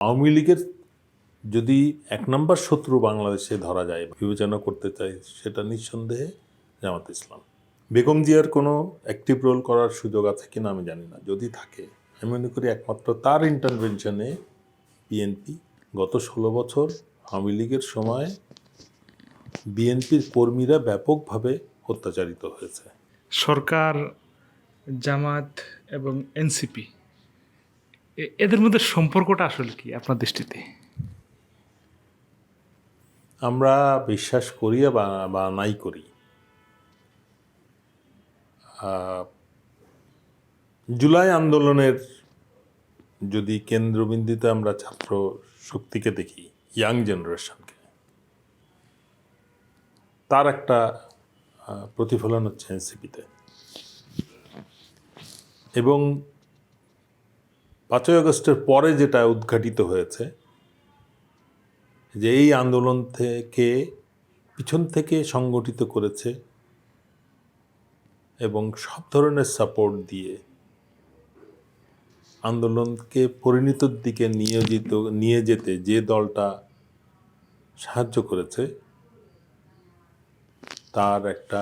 আওয়ামী লীগের যদি এক নম্বর শত্রু বাংলাদেশে ধরা যায় বিবেচনা করতে চাই সেটা নিঃসন্দেহে জামাত ইসলাম। বেগম জিয়ার কোনো অ্যাক্টিভ রোল করার সুযোগ আছে কিনা আমি জানি না। যদি থাকে, আমি মনে করি একমাত্র তার ইন্টারভেনশনে বিএনপি গত ষোলো বছর আওয়ামী লীগের সময় বিএনপির কর্মীরা ব্যাপকভাবে অত্যাচারিত হয়েছে। সরকার, জামাত এবং এনসিপি এদের মধ্যে সম্পর্কটা আসলে কি আপনার দৃষ্টিতে? আমরা বিশ্বাস করি বা নাই করি। জুলাই আন্দোলনের যদি কেন্দ্রবিন্দুতে আমরা ছাত্র শক্তিকে দেখি, ইয়াং জেনারেশনকে, তার একটা প্রতিফলন হচ্ছে এনসিপিতে। এবং পাঁচই আগস্টের পরে যেটা উদ্ঘাটিত হয়েছে, যে এই আন্দোলন থেকে পিছন থেকে সংগঠিত করেছে এবং সব ধরনের সাপোর্ট দিয়ে আন্দোলনকে পরিণতির দিকে নিয়োজিত, নিয়ে যেতে যে দলটা সাহায্য করেছে, তার একটা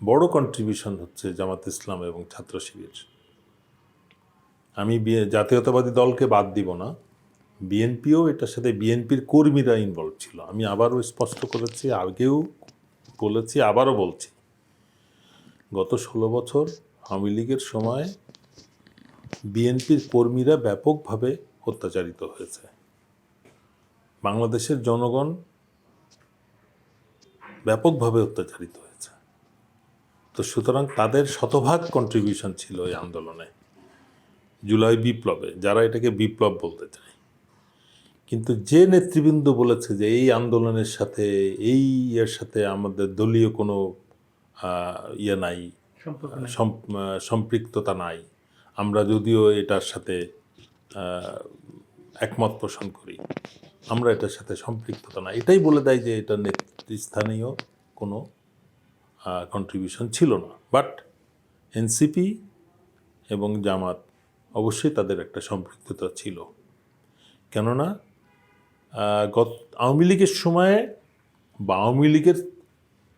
বড় কন্ট্রিবিউশন হচ্ছে জামাত ইসলাম এবং ছাত্র শিবির। আমি জাতীয়তাবাদী দলকে বাদ দিব না। বিএনপিও এটার সাথে বিএনপির কর্মীরা ইনভলভ ছিল। আমি আবারও স্পষ্ট করেছি, আগেও বলেছি, আবারও বলছি। গত ষোলো বছর আওয়ামী লীগের সময় বিএনপির কর্মীরা ব্যাপকভাবে অত্যাচারিত হয়েছে। বাংলাদেশের জনগণ ব্যাপকভাবে অত্যাচারিত হয়েছে। তো সুতরাং তাদের শতভাগ কন্ট্রিবিউশন ছিল এই আন্দোলনে। জুলাই বিপ্লবে যারা এটাকে বিপ্লব বলতে চায়। কিন্তু যে নেতৃবৃন্দ বলেছে যে এই আন্দোলনের সাথে এই ইয়ের সাথে আমাদের দলীয় কোনো ইয়ে নাই সম্পৃক্ততা নাই আমরা যদিও এটার সাথে একমত পোষণ করি আমরা এটার সাথে সম্পৃক্ততা নাই। এটাই বলে দেয় যে এটা নেতৃস্থানীয় কোনো কন্ট্রিবিউশন ছিল না। বাট এনসিপি এবং জামাত অবশ্যই তাদের একটা সম্পৃক্ততা ছিল। কেননা গত, আওয়ামী লীগের সময়ে বা আওয়ামী লীগের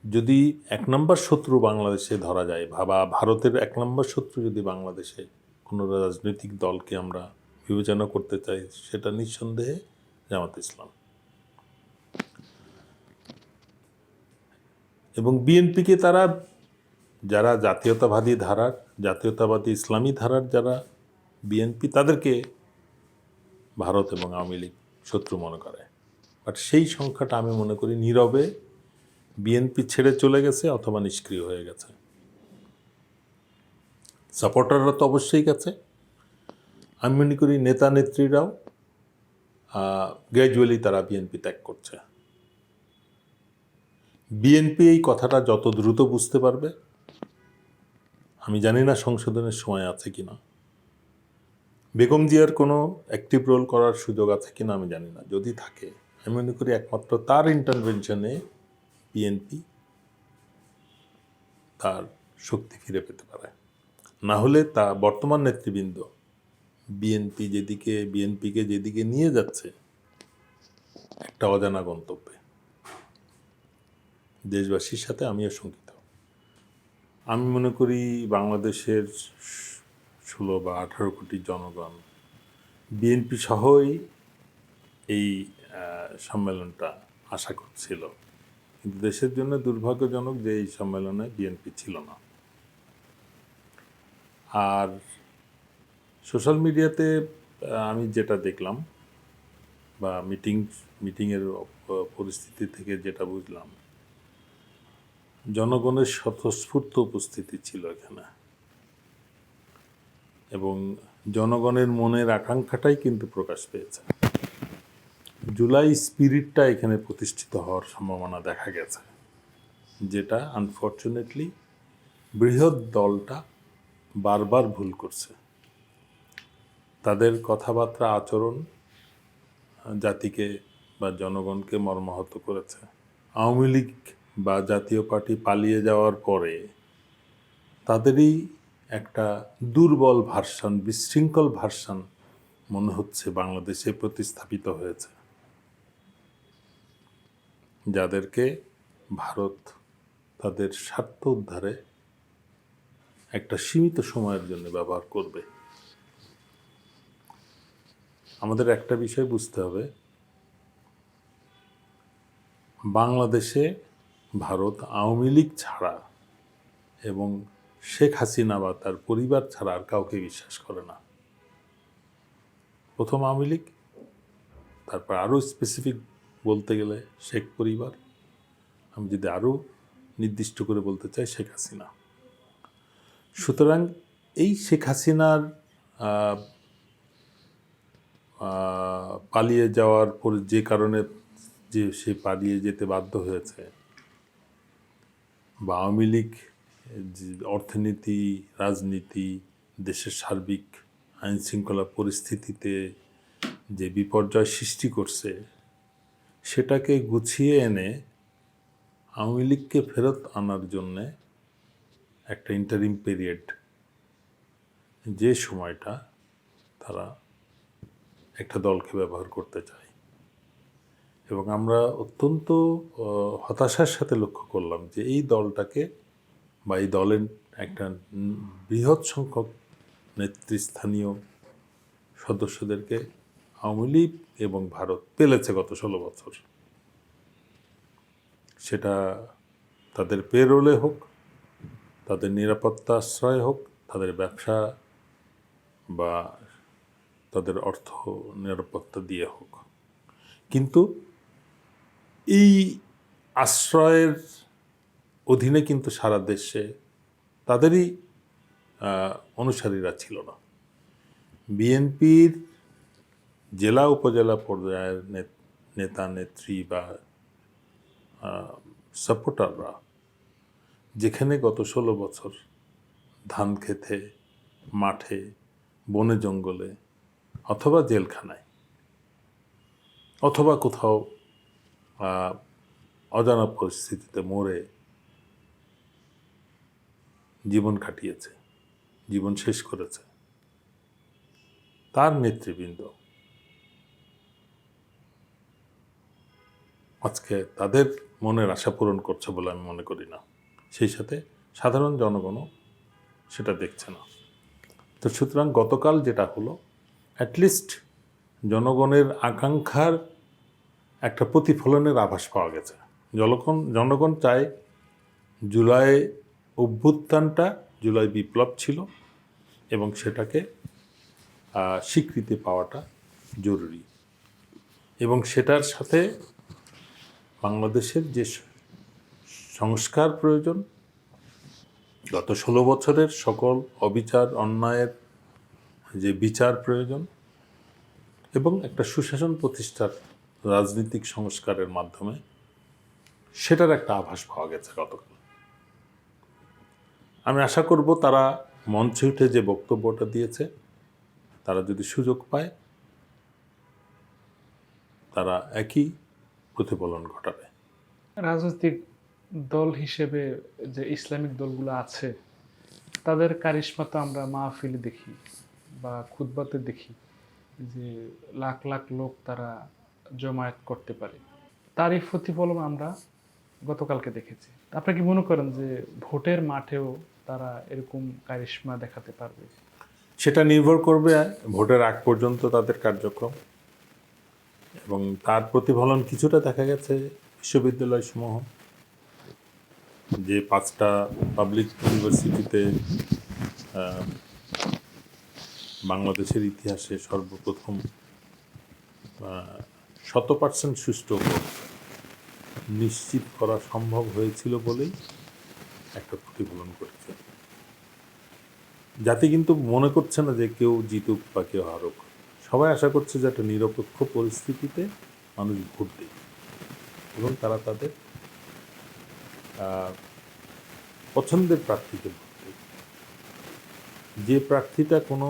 যদি এক নম্বর শত্রু বাংলাদেশে ধরা যায় বা ভারতের এক নম্বর শত্রু যদি বাংলাদেশে কোনো রাজনৈতিক দলকে আমরা বিবেচনা করতে চাই, সেটা নিঃসন্দেহে জামাত ইসলাম। এবং বিএনপিকে তারা, যারা জাতীয়তাবাদী ধারার, জাতীয়তাবাদী ইসলামী ধারার যারা বিএনপি তাদেরকে ভারত এবং আওয়ামী লীগ শত্রু মনে করে। বাট সেই সংখ্যাটা আমি মনে করি নীরবে বিএনপি ছেড়ে চলে গেছে অথবা নিষ্ক্রিয় হয়ে গেছে। সাপোর্টাররা তো অবশ্যই গেছে। আমি মনে করি নেতা নেত্রীরাও গ্র্যাজুয়ালি তারা বিএনপি ত্যাগ করছে। বিএনপি এই কথাটা যত দ্রুত বুঝতে পারবে, আমি জানি না সংশোধনের সময় আছে কি না বেগম জিয়ার কোনো অ্যাক্টিভ রোল করার সুযোগ আছে কিনা আমি জানি না। যদি থাকে, আমি মনে করি একমাত্র তার ইন্টারভেনশনে বিএনপি তার শক্তি ফিরে পেতে পারে। না হলে তা বর্তমান নেতৃবৃন্দ বিএনপি যেদিকে বিএনপিকে যেদিকে নিয়ে যাচ্ছে, একটা অজানা গন্তব্যে। দেশবাসীর সাথে আমিও শঙ্কিত। আমি মনে করি বাংলাদেশের ষোলো বা আঠারো কোটি জনগণ। বিএনপি সহই এই সম্মেলনটা আশা করছিল। কিন্তু দেশের জন্য দুর্ভাগ্যজনক যে এই সম্মেলনে বিএনপি ছিল না। আর সোশ্যাল মিডিয়াতে আমি যেটা দেখলাম বা মিটিং, মিটিংয়ের পরিস্থিতি থেকে যেটা বুঝলাম, জনগণের স্বতঃস্ফূর্ত উপস্থিতি ছিল এখানে। এবং জনগণের মনের আকাঙ্ক্ষাটাই কিন্তু প্রকাশ পেয়েছে। জুলাই স্পিরিটটা এখানে প্রতিষ্ঠিত হওয়ার সম্ভাবনা দেখা গেছে, যেটা আনফর্চুনেটলি বৃহৎ দলটা বারবার ভুল করছে। তাদের কথাবার্তা আচরণ, জাতিকে বা জনগণকে মর্মাহত করেছে। আওয়ামী লীগ বা জাতীয় পার্টি পালিয়ে যাওয়ার পরে তাদেরই একটা দুর্বল ভার্সন, বিশৃঙ্খল ভার্সন মনে হচ্ছে বাংলাদেশে প্রতিস্থাপিত হয়েছে। যাদেরকে ভারত তাদের স্বার্থ উদ্ধারে একটা সীমিত সময়ের জন্য ব্যবহার করবে। আমাদের একটা বিষয় বুঝতে হবে। বাংলাদেশে ভারত আওয়ামী লীগ ছাড়া এবং শেখ হাসিনা বা তার পরিবার ছাড়া আর কাউকে বিশ্বাস করে না। প্রথম আওয়ামী লীগ, তারপর আরও স্পেসিফিক বলতে গেলে শেখ পরিবার। আমি যদি আরও নির্দিষ্ট করে বলতে চাই, শেখ হাসিনা। সুতরাং এই শেখ হাসিনার পালিয়ে যাওয়ার পর যে কারণে যে সে পালিয়ে যেতে বাধ্য হয়েছে, বা আওয়ামী লীগ অর্থনীতি, রাজনীতি, দেশের সার্বিক আইন শৃঙ্খলা পরিস্থিতিতে যে বিপর্যয় সৃষ্টি করছে, সেটাকে গুছিয়ে এনে আওয়ামী লীগকে ফেরত আনার জন্যে একটা ইন্টারিম পিরিয়ড যে সময়টা তারা একটা দলকে ব্যবহার করতে চায়। এবং আমরা অত্যন্ত হতাশার সাথে লক্ষ্য করলাম যে এই দলটাকে বা এই দলের একটা বৃহৎ সংখ্যক নেতৃস্থানীয় সদস্যদেরকে আওয়ামী লীগ এবং ভারত পেলেছে গত ষোলো বছর। সেটা তাদের পেরোলে হোক, তাদের নিরাপত্তা আশ্রয় হোক, তাদের ব্যবসা বা তাদের অর্থ নিরাপত্তা দিয়ে হোক। কিন্তু এই আশ্রয়ের অধীনে কিন্তু সারা দেশে তাদেরই অনুসারীরা ছিল না। বিএনপির জেলা উপজেলা পর্যায়ের নেতা নেত্রী বা সাপোর্টাররা যেখানে গত ষোলো বছর ধান খেতে, মাঠে, বনে জঙ্গলে অথবা জেলখানায় অথবা কোথাও অজানা পরিস্থিতিতে মরে জীবন কাটিয়েছে, জীবন শেষ করেছে। তার নেতৃবৃন্দ। আজকে তাদের মনের আশা পূরণ করছে বলে আমি মনে করি না। সেই সাথে সাধারণ জনগণও সেটা দেখছে না। তো সুতরাং গতকাল যেটা হলো অ্যাটলিস্ট জনগণের আকাঙ্ক্ষার একটা প্রতিফলনের আভাস পাওয়া গেছে। জনগণ জনগণ চায় জুলাই অভ্যুত্থানটা জুলাই বিপ্লব ছিল এবং সেটাকে স্বীকৃতি পাওয়াটা জরুরি। এবং সেটার সাথে বাংলাদেশের যে সংস্কার প্রয়োজন, গত ষোলো বছরের সকল অবিচার, অন্যায়ের যে বিচার প্রয়োজন এবং একটা সুশাসন প্রতিষ্ঠার রাজনৈতিক সংস্কারের মাধ্যমে সেটার একটা আভাস পাওয়া গেছে গতকাল। আমি আশা করব তারা মঞ্চে উঠে যে বক্তব্যটা দিয়েছে, তারা যদি সুযোগ পায়, তারা একই প্রতিফলন ঘটাবে। রাজনৈতিক দল হিসেবে যে ইসলামিক দলগুলো আছে, তাদের কারিশমা তো আমরা মাহফিলে দেখি বা খুতবাতে দেখি যে লাখ লাখ লোক তারা জমায়েত করতে পারে। তারই প্রতিফলন আমরা গতকালকে দেখেছি। আপনি কি মনে করেন যে ভোটের মাঠেও তারা এরকম কারিশমা দেখাতে পারবে। সেটা নির্ভর করবে ভোটের আগ পর্যন্ত তাদের কার্যক্রম। এবং তার প্রতিফলন কিছুটা দেখা গেছে বিশ্ববিদ্যালয় সমূহ যে পাঁচটা পাবলিক ইউনিভার্সিটিতে বাংলাদেশের ইতিহাসে সর্বপ্রথম শত পার্সেন্ট সুষ্ঠু নিশ্চিত করা সম্ভব হয়েছিল বলেই একটা প্রতিফলন করেছে। যাতে কিন্তু মনে করছে না যে কেউ জিতুক বা কেউ হারুক। সবাই আশা করছে যে একটা নিরপেক্ষ পরিস্থিতিতে মানুষ ভোট দেবে এবং তারা তাদের পছন্দের প্রার্থীকে ভোট দেবে। যে প্রার্থীটা কোনো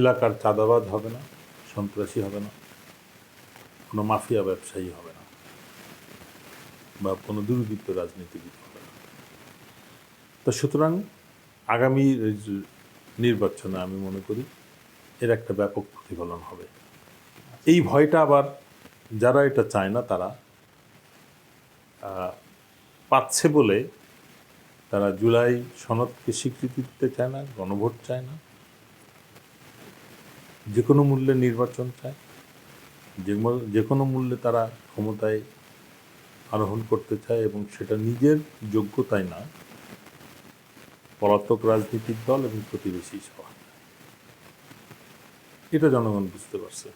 এলাকার চাঁদাবাজ হবে না, সন্ত্রাসী হবে না, কোনো মাফিয়া ব্যবসায়ী হবে না বা কোনো দুর্বৃত্ত রাজনীতিবিদ তো সুতরাং আগামী নির্বাচনে আমি মনে করি এর একটা ব্যাপক প্রতিফলন হবে। এই ভয়টা আবার যারা এটা চায় না, তারা পাচ্ছে বলে তারা জুলাই সনদকে স্বীকৃতি দিতে চায় না, গণভোট চায় না। যে কোনো মূল্যে নির্বাচন চায়। যে কোনো মূল্যে তারা ক্ষমতায় আরোহণ করতে চায় এবং সেটা নিজের যোগ্যতায় না পলাতক রাজনীতির দল এবং প্রতিবেশী সহ এটা জনগণ বুঝতে পারছে।